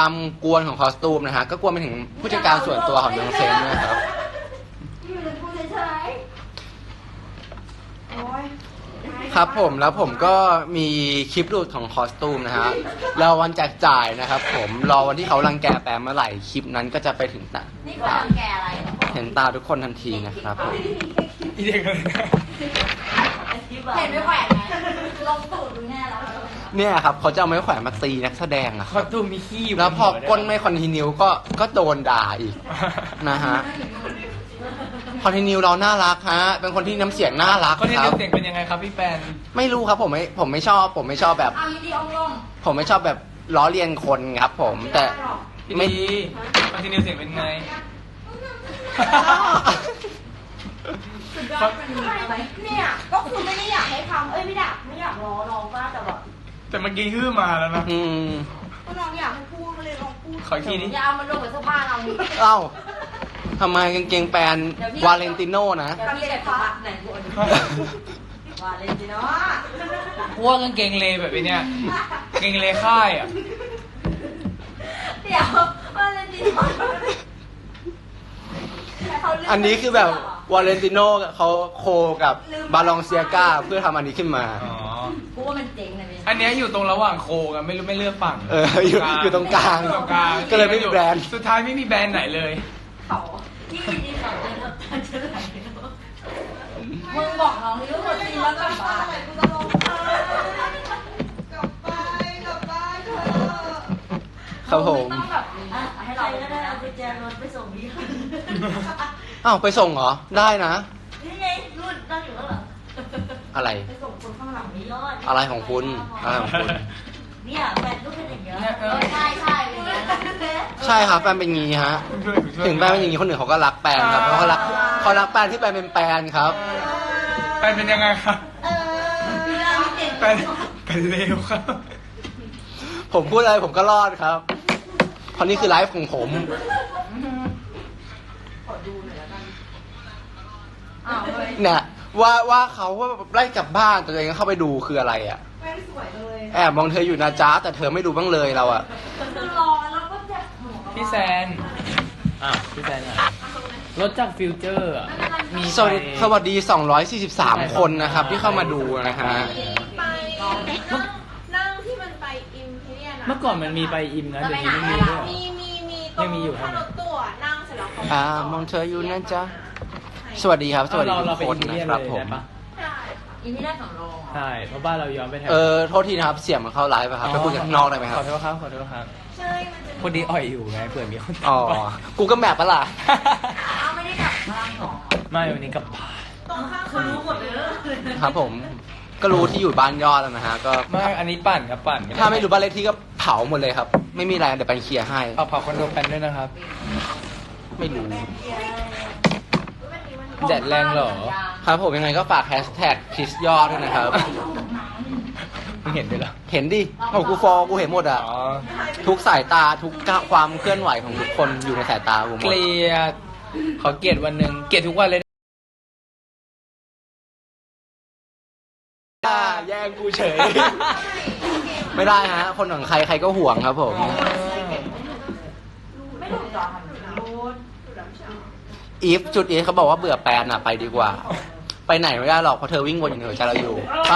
ความกวนของคอสตูมนะฮะก็กวนไปถึงผู้จัดการส่วนตัวของน้องเซนนะครับอยู่ในกูเฉยๆโอ้ย ครับผมแล้วผมก็มีคลิปหลุดของคอสตูมนะฮะรอวันแจกจ่ายนะครับ ผมรอวันที่เขารังแกแปมเมื่อไหร่คลิปนั้นก็จะไปถึงตานี่คนรังแกอะไรเหรอเห็นตาทุกคนทันทีนะครับผม อีเด็กเลยนะ เห็นไม่แขวนไหมลงตูดดูแน่แล้ว เนี่ยครับเขาจะเอาไม้แขวนมาตีนักแสดงอะคครัอบตูมมีขี้ยู่แล้วพอบนหัวก้นไม่คอนติเนียก็ก็โดนด่าอีกนะฮะคอนติเนียเราน่ารักฮะเป็นคนที่น้ำเสียงน่ารักคนที่ครัเล่บนเสียงเป็นยังไงครับพี่แปน ไม่รู้ครับผมไม่ผมไม่ชอบ ผมไม่ชอบแบบ เอายีดีองลง ผมไม่ชอบแบบล้อเลียนคนครับ ผมแต่พี่ไม่ ดีคนที่เล่นเสียงเป็นไง สุดยอดมันมีอะไรเนี่ย ก็คือไม่ได้อยากให้ทำเอ้ยไม่อยากไม่อยากล้อน้องว่าแต่แบบ แต่เมื่อกี้ฮือมาแล้วนะ อืมก็น้องอยากให้พูดก็เลยลองพูดขออีกทีนี้อย่าเอามันลงกับเสื้อผ้าเรานี่เอ้าทำไมกางเกงแปลนวาเลนติโน่นะ เดี๋ยวพี่เด็กพักไหนกูเอาดูว่าเล่นจีเนาะพวกกางเกงเลแบบไอ้เนี้ยกางเกงเลค่ายอะ เดี๋ยวว่าเล่นจีเนาะอันนี้คือแบบวาเลนติโน่เขาโคกับบาลองเซียกาเพื่อทำอันนี้ขึ้นมา อ๋อ กูว่ามันเจ๋งนะพี่ อันเนี้ยอยู่ตรงระหว่างโคกันไม่รู้ไม่เลือกฝั่งเอออยู่อยู่ตรงกลางอยู่ตรงกลางก็เลยไม่มีแบรนด์ สุดท้ายไม่มีแบรนด์ไหนเลย เขาที่ดีเขาจะรับตาจะไหลมึงบอกน้องนี่ว่าหมดซีนแล้วกลับบ้านกูจะลงกลับไปกลับบ้านเถอะครับผมต้องแบบอะให้เราก็ได้เอากุญแจรถไปส่งพี่อ้าวไปส่งเหรอ ได้นะ นี่ไงรุ่นนั่งอยู่ข้างหลังอะไร ไป อดอะไรของคุณอะไรของคุณ เนี่ยแฟนก็เป็นอย่างเงี้ยเนี่ยเอเอออใช่ใช่เป็นอย่างเงี้ยใช่ครับแปลนเป็นงี้ฮะ ถึงแปลนเป็นอย่างนี้คนอื่นเขาก็รักแปลนครับเพราะเขารักเขารักแปลนที่แปลนเป็นแปลนครับ แปนเป็นยังไงครับเออพี่ดาวเก่งแปนเป็นเลวครับ ผมพูดอะไรผมก็รอดครับ เพราะนี่คือไลฟ์ของผม ขอดูหน่อยแล้วกันอ้าวเฮ้ยเนี่ย ว่าว่าเขาว่าไล่กลับบ้านแต่ตัวเองก็เข้าไปดูคืออะไรอะ แม่งสวยเลยแอบมองเธออยู่นะจ๊ะแต่เธอไม่ดูบ้างเลยเราอะ คือรอแล้วก็จะหัวพี่แซนอ้าวพี่แซนอะรถจากฟิวเจอร์อะมีสวัสดีไปสวัสดี 243 คนนะครับ ที่เข้ามาดูนะฮะ ไปนั่งที่มันไปอิมพีเรียนเมื่อก่อนมันมีไปอิมนะเดี๋ยวนี้ไม่มีด้วยเหรอมีมีมีตยัรงงมีอยู่ใช่ไหมถ้ารถตู้อะนั่งเสร็จแล้วเขาอ่ามองเธออยู่นะจ๊ะ สวัสดีครับ สวัสดีเอาทุเรากไปคนอิมนะเรียนครับเลยผมได้ปะใช่อินที่ได้สองโลเหรอ ใช่เพราะบ้านเราย้อนไปแถวเออโทษทีนะครับ เสียงมันเข้าไลฟ์อะครับไปคุยกันข้างนอกได้ไหมคขรัอบ โทษครับ ขอโทษครับ ใช่มันจะพอดีอ่อยอยู่ไงเผื่อมีคนอ๋อ กูก็แมปปะล่ะอ้าวไม่ได้กลับบ้านหรอไม่วันนี้กลับบ้านตรงข้างคือรู้หมดเลยครับผม ก็รู้ที่อยู่บ้านยอดแล้วนะฮะ ก็ ไม่อันนี้ปั่นครับปั่นด้ถ้าไม่รู้บ้านเลขที่ก็เผาหมดเลยครับ ไม่มีอะไรเดี๋ยวไปเคลียร์ให้ เอาเผาคอนโดแปนด้วยนะครับ ไม่รู้ แดดแรงเหรอ ครับผมยังไงก็ฝากแฮชแท็กคิสยอดด้วยนะครับ มึงเห็นด้วยเหรอเห็นดิโอ้กูฟอลกูเห็นหมดอะ อ๋อทุกสายตาทุกก้าวความเคลื่อนไหวของทุกคนอยู่ในสายตากูหมเกด ลียดขอเกลียดวันหนึ่งเกลียดทุกวันเลยอ่าแย่งกูเฉย ไม่ได้ฮะ คนของใครใครก็ห่วงครับผมไม่ถูกจอทำรู้ อีฟจุดอีฟเขาบอกว่าเบื่อแปลนอะไปดีกว่า ไปไหนไม่ได้หรอกเพราะเธอวิ่งวนอยู่ในหัวใจเราอยู่ไป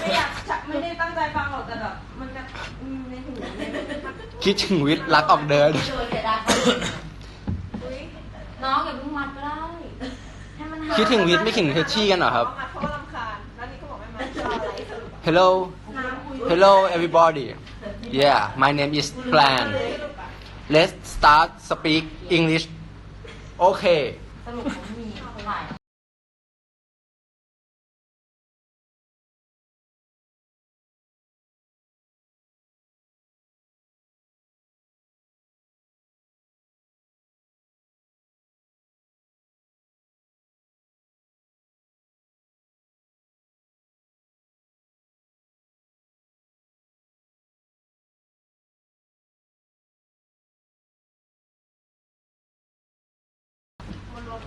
ไม่อยากจะไม่ได้ตั้งใจฟังหรอกแต่แบบมันแบบอืมในหูในหูคิดถึงวิทย์รักออกเดิน โดยเสียดายน้องอย่าเพิ่งมัดก็ได้ให้มันหายคิดถึงวิทย์ไม่คิดถึงเทชชี่กันเหรอครับเขามาเขาก็รำคาญแล้วนี่ก็บอกไม่มาจะเอาอะไรสรุป Hello น้ำคุย Hello everybody Yeah my name is Plan Let's start speak English โอเค สรุปผมมีหลาย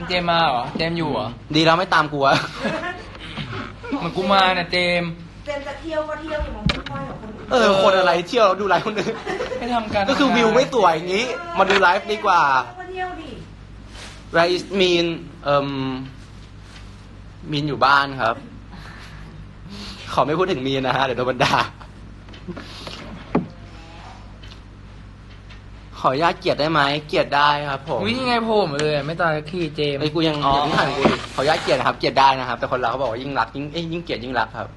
เจมมาเหรอ เจมอยู่เหรอดีแล้วไม่ตามกูอะเหมันกูมาน่ะเจมเจมส์จะเที่ยวก็เที่ยวอย่ามองค่อยๆของคนอื่นเออ คนอะไรเที่ยวแล้วดูไลฟ์คนอื่นให้ทำการก็คือวิวไม่สวยอย่างนี้ มาดูไลฟ์ดีกว่ามาเที่ยวดิ ไรส์มีนเอ่มมีนอยู่บ้านครับ ขอไม่พูดถึงมีนนะฮะ เดี๋ยวโดนบันดา ขออนุญาตเกลียดได้ไหมเกลียดได้ครับผมวิ่งไงผมเลยไม่ตายขี้เจมส์ ไอ้ยกูยังอ๋อยังไม่ผ่านกูดิขออนุญาตเกลียดนะครับเกลียดได้นะครับ แต่คนเราเขาบอกว่ายิ่งรักยิ่งเอ้ยยิ่งเกลียดยิ่งรักครับ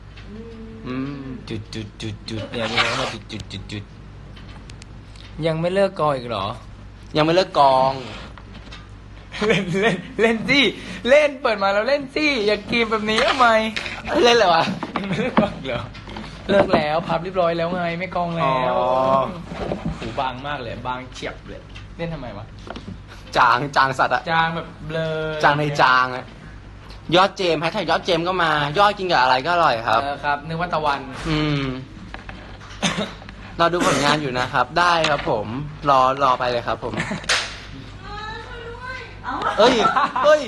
อืมจุดจุดจุดจุดเนี่ยมีคำว่าจุดจุดจุดจุดยังไม่เลิกกออีกเหรอ ยังไม่เลิกกองเล่นเล่นเล่นสิเล่นเปิดมาแล้วเล่นสิอย่ากีมแบบนี้ทำไมเล่นเลยวะ ยังไม่เลิกกองอีกเหรอเลิกแล้วพับเรียบร้อยแล้วไงไม่กองแล้วอ๋อ หูบางมากเลยบางเฉียบเลยเล่นทำไมวะจางจางสัตว์อะจางแบบเบลอจางในจางอะยอดเจมส์แฮชแท็กยอดเจมส์ก็มา ยอดกินกับอะไรก็อร่อยครับ เออครับนึกว่าตะวัน อืม เราดูผลงานอยู่นะครับ ได้ครับผม รอรอไปเลยครับผม เอ้าเอ้ยเอ้ย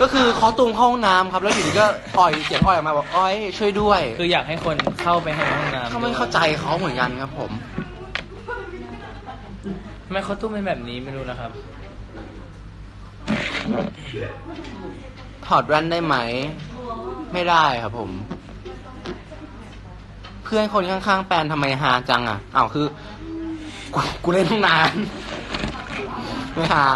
ก็คือเขาตูมเข้าห้องน้ำครับ แล้วอยู่ดีก็อ่อยเสียงอ่อยออกมาบอกอ้อยช่วยด้วยคืออยากให้คนเข้าไปให้ห้องน้ำเขาไม่เข้าใจเขาเหมือนกันครับผมทำไมเขาตุ้มเป็นแบบนี้ไม่รู้นะครับ ถอดแว่นได้ไหม ไม่ได้ครับผม เพื่อนคนข้างๆ แปลนทำไมฮาจังอะอ้าวคือกูกูเล่นตั้งนานไม่ฮา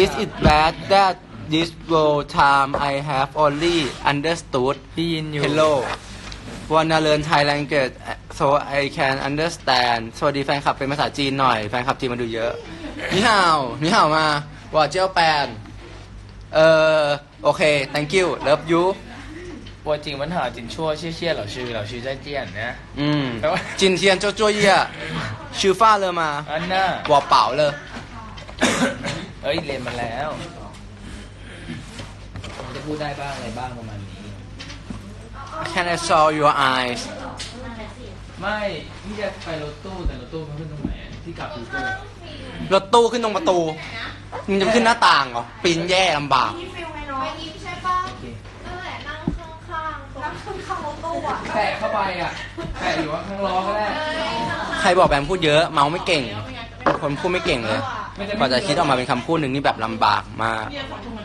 Is it bad that this whole time I have only understood พี่ยินอยู่ Hello wanna learn Thai language so I can understand สวัสดีแฟนคลับเป็นภาษาจีนหน่อย แฟนคลับจีนมาดูเยอะ นี่ห่าวนี่ห่าวมาว่าเจ้าแปน เออโอเค thank you love you 我今晚好紧戳谢谢老师老师再见นะ อืม แปลว่า จินเทียนโจโจเยี่ยชื่อฟ้าเลยมา อันน่ะ ว่าเปล่าเลย เอ้ยเรียนมาแล้วผมจะ พูดได้บ้างอะไรบ้างประมาณนี้ Can I saw your eyes ไม่พี่จะไปรถตู้แต่รถตู้มันขึ้นตรงไหนอะที่กลับฟิวเจอร์รถตู้ขึ้นตรงประตูมันจะขึ้นหน้าต่างเหรอปีนแย่ลำบาก ที่ฟิลไงเนาะไปยิ้มใช่ป่ะโอเคนั่นแหละนั่งข้างๆตรงนั่งข้างๆรถตู้อะแปะเข้าไปอะแปะอยู่ว่าข้างล้อก็ได้ ใครบอกแบมพูดเยอะ เมาไม่เก่ง คนพูดไม่เก่งเลยมันจะกว่าจะคิดออกมาเป็นคำพูดหนึ่งนี่แบบลำบากมากไม่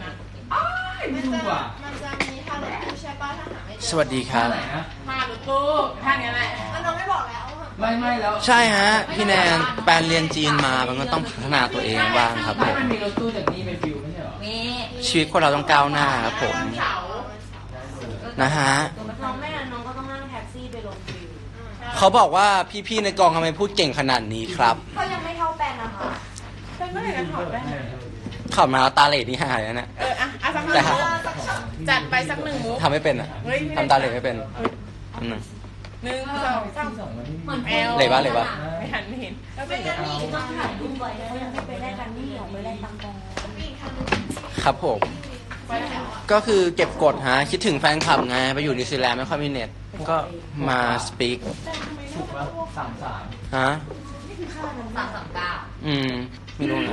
ถูกอะมันจะมีทางรถตู้ใช่ป่ะถ้าหาไม่เจอสวัสดีครับ ไหนนะมารถตู้ท่านนี้แหละแล้วน้องไม่บอกแล้วอะไม่ไม่แล้วใช่ฮะ พี่แนนแปลนเรียนจีนมามันก็ต้องพัฒนาตัวเองบ้างครับผไม่ม มันมีรถตู้จากนี่ไปฟิวไม่ใช่เหรอมีชีวิตคนเราต้องก้าวหน้าครับผมเสานะฮะ น้องแม่น้องก็ต้องนั่งแท็กซี่ไปลงฟิลเขาบอกว่าพี่ๆในกองทำไมพูดเก่งขนาดนี้ครับ เขายังไม่เท่าแปนนะคะ เป็นเมื่อไหร่จะถอดแว่น ขับมาแล้วตาเหล่นี่หายแล้วนะ เอออะอะสักหนึ่แต่งหาจัดไปสักหนึ่งมุก ทำไม่เป็นอะเฮ้ยไม่ได้ ทำตาเหล่ไม่เป็นอันนึง หนึ่งสองสามสองวันที่เหมือนแอลเหล่ปะเหล่ปะ ไม่หันไม่เห็นแล้วเป็นไม่งั้นมีอีกต้ต้อองงถ่าถ่ายยรูรูปปไว้ไว้เขายังไม่ไปได้กันนี่หรอไปได้ตังกองมีอีกทางนึงครับผมก็คือเก็บกดฮะ คิดถึงแฟนคลับไง ไปอยู่นิวซีแลนด์ไม่ค่อยมีเน็ต ก็มาสปีกถูกป่ะสามสามฮะสามสามเก้าอืมไม่รู้ทุนะก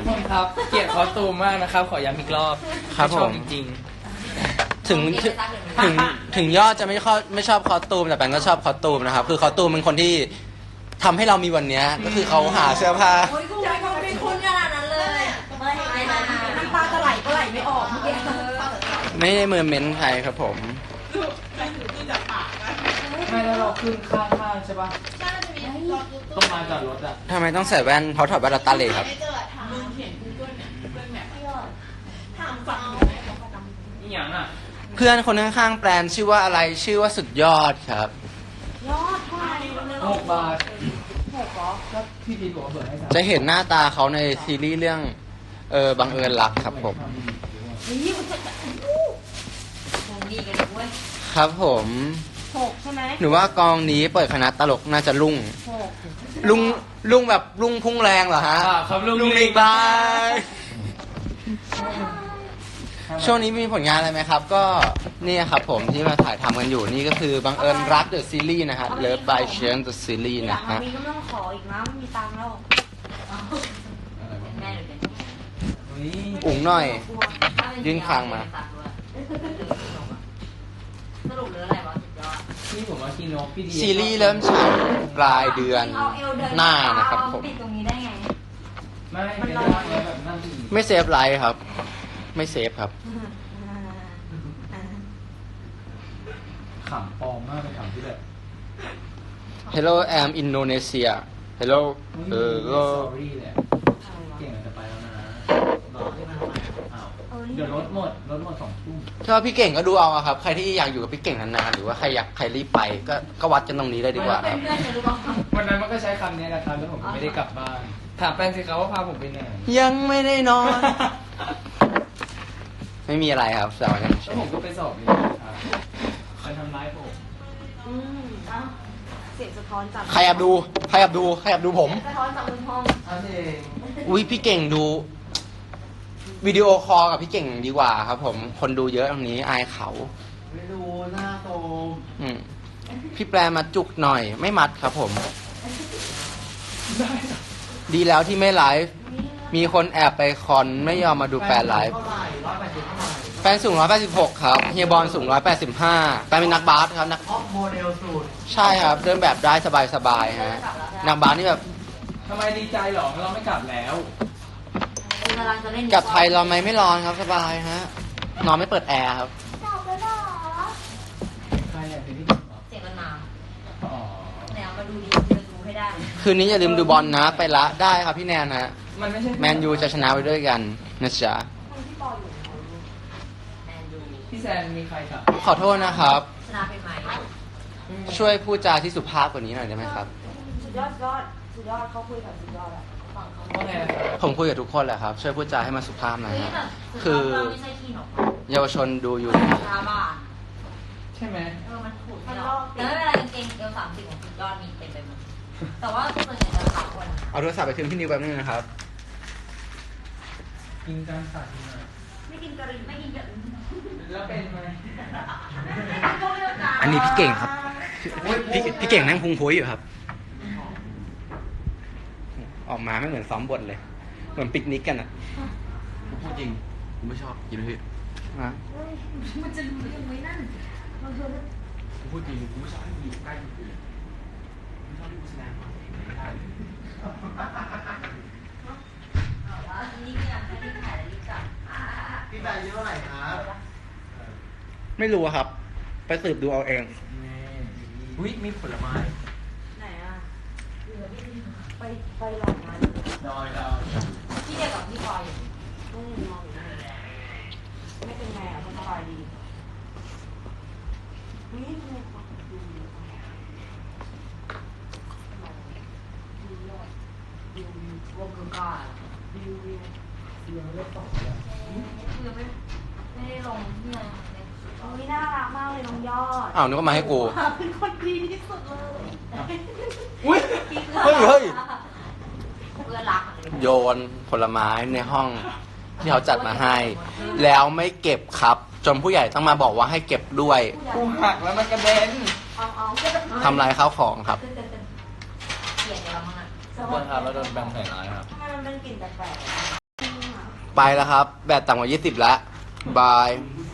คนครับ เกลียดคอสตูมมากนะครับ ขอย้ำอีกรอบครับไชอบผม จริงถึงถึงถึงถึงยอดจะไม่ชอบไม่ชอบคอสตูมแต่แปนก็ชอบคอสตูมนะครับ คือคอสตูมเป็นคนที่ทำให้เรามีวันเนี้ยก็คือเขาหาเสื้อผ้า โอ้ยกูไม่ต้องเป็นคนขนาดนั้นเลยไม่ไม่ไม่น้ำตาจะไหลก็ไหลไม่ออกเมื่อกี้ไม่ได้เมือเมนใครครับผม ๆไม่แล้วเราขึ้นข้างๆใช่ป่ะน่าจะมีรถตู้ตรงมาจอดรถอะทำไมต้องใส่แว่นเขาถอดแว่นแล้วตาเหล่ครับ ไม่เจอถาม มึงเห็นกูเกิลเนี่ยกูเกิลแมพถามฝั่งนี่อย่างอะเพื่อนคนข้างๆแปลนชื่อว่าอะไรชื่อว่าสุดยอดครับ ยอดเท่าไหร่หกบาทหกเหรอก็พี่พีทบอกว่าเบิดให้สามจะเห็นหน้าตาเขาในซีรีส์เรื่อง เออบังเอิญรักครับผม นี่มันจะมองดีกันด้วยครับผม หกใช่ไหมหนูว่ากองนี้เปิดคณะตลกน่าจะรุ่ง หกรุ่งรุ่งแบบรุ่งพุ่งแรงเหรอฮะอ่าครับลุงรุ่งลิงบาย ช่วงนี้มีผลงานอะไรไหมครับ ก็เนี่ยครับผมที่มาถ่ายทำกันอยู่นี่ก็คือบังเอิญรักเดอะซีรีส์นะฮะ Love by Chance the Series อยานะกมาฮะมีก็ไม่ต้องขออีกนะไม่มีตังค์แล้วแม่เลยอุ๋งหน่อย ยื่นคางมา สรุปเรืออะไรวะ สุดยอดพี่ผมว่าคีโนพี่ดีซีรีส์เริ่มฉายปลายเดือนเอาเอวเดินหน้านะครับผม ปิดตรงนี้ได้ไงไม่เป็นไรแบบนั่งดีไม่เซฟไลฟ์ครับ ไม่เซฟครับขำปลอมมากเป็นขำที่แบบ Hello I'm Indonesia Hello เอเอออสตอรี่เลยเก่งจะไปแล้วนะรอให้มันอ้าว เดี๋ยวรถหมดรถหมดสองทุ่มถ้าพี่เก่งก็ดูเอาอะครับ ใครที่อยากอยู่กับพี่เก่งนานๆหรือว่าใครอยากใครรีบไปก็ก็วัดกันตรงนี้เลยดีกว่าคเป็รันบเพื่อนจะรู้ป่ะวันนั้นมันก็ใช้คำนี้แหละครับแล้วผมก็ไม่ได้กลับบ้านถามแฟนสิครับว่าพาผมไปไหนยังไม่ได้นอน ไม่มีอะไรครับแต่วันนี้แล้วผมก็ไปสอบนี่ครับไปทำร้ายผมอืมเอ้าเสียงสะท้อนจากใครแอบดูใครแอบดูใครแอบดูผม สะท้อนจากบนห้อง อันเอง อุ้ยพี่เก่งดู วิดีโอคอลกับพี่เก่งดีกว่าครับ ผม คนดูเยอะตรงนี้อายเขา ไม่ดูหน้าโตอืมพี่แปลมาจุกหน่อย ไม่มัดครับผมได้ดีแล้วที่ไม่ไลฟ์มีคนแอบไปคอนไม่ยอมมาดูแฟนไลฟ์เท่าไหร่ร้อยแปดสิบเท่าไหร่แฟนสูง 186 ครับเฮียบอลสูง 185แฟนเป็นนักบาสครับนักท็อปโมเดลสูตรใช่ครับ เดินแบบได้สบายๆฮะนักบาสนี่แบบ ทำไมดีใจหรอ เราไม่กลับแล้ว กำลังจะเล่นกลับไทยเราไหมไม่ร้อนครับสบายฮะนอนไม่เปิดแอร์ครับใครอะเป็นที่หนึ่งเหรอเสียงมันมาอ๋อแนวมาดูดีจะดูให้ได้คืนนี้อย่าลืมดูบอลนะ ไปละได้ครับพี่แนนฮะมันไม่ใช่แมนยูจะชนะไปด้วยกันนะจ๊ะแมนดูพี่แซนมีใครกับขอโทษนะครับ ชนะเป็นไหมช่วยพูดจาที่สุภาพกว่านี้หน่อยได้ไหมครับ สุดยอดสุดยอดสุดยอดเขาคุยกับสุดยอดอะฟังเขา ว่าไงนะครับผมคุยกับทุกคนแหละครับ ช่วยพูดจาให้มันสุภาพหน่อยเฮ้ยฮะแบบคือเราไม่ใช่ขี้หนกเยาวชนดูอยู่ ชาบ้านใช่ไหมเออมันขูดไม่ออกแต่ไม่เป็นไรกางเกงเอวสามสิบของสุดยอดมีเต็มไปหมดแต่ว่าส่วนใหญ่จะขาวกว่านะเอาโทรศัพท์ไปคืนพี่นิวแป๊บนึงนะครับ กินการสัตว์มาไม่กินกะหรี่ไม่กินแบบแล้วเป็นไหมอันนี้พี่เก่งครับ พี่พี่เก่งนั่งพุงพุ้ยอยู่ครับ ออกมาไม่เหมือนซ้อมบทเลย เหมือนปิกนิกกันอะกูพูดจริงกูไม่ชอบกินพี่นะมันจะรู้ยังไงนั่นกูพูดจริงกูไม่ชอบให้มึงอยู่ใกล้คนอื่นไม่ชอบที่กูแสดงความเห็นไม่ได้นี่คือการให้รีบถ่ายและรีบจับพี่แซนอายุเท่าไหร่ครับไม่รู้อะครับ ไปสืบดูเอาเอง อุ้ยมีผลไม้ไหนอะ ไปไปหลอกมันดอยดาวที่เดียวกับพี่พลอยอยู่อืมนอนอยู่นั่นไม่เป็นไงอะสบายดีนี่ทำไมเขาดูดีจังดูยอดดูวิววงคือก้าวิววิวคือไม่ไม่ได้ลงที่ไหนในสุดยอโอ้ดยน่ารักมากเลยน้องยอดอ้าวนึกว่ามาให้กูเป็นคนดีที่สุดเลย อุ้ยเฮ้ยเฮ้ยเพื่อนรักอะไรโยนผลไม้ในห้องที่เขาจัดมาให้ แล้วไม่เก็บครับ จนผู้ใหญ่ต้องมาบอกว่าให้เก็บด้วยกูหักแล้วมันกระเด็นเอาเอาทำลายข้าวของครับ เกลียดเรามั้งอะทุกคนครับแล้วโดนแบนใส่ร้ายครับทำไมมันเป็นกลิ่นแปลกๆอะไปแล้วครับ แบตต่ำกว่า 20 แล้ว บายกู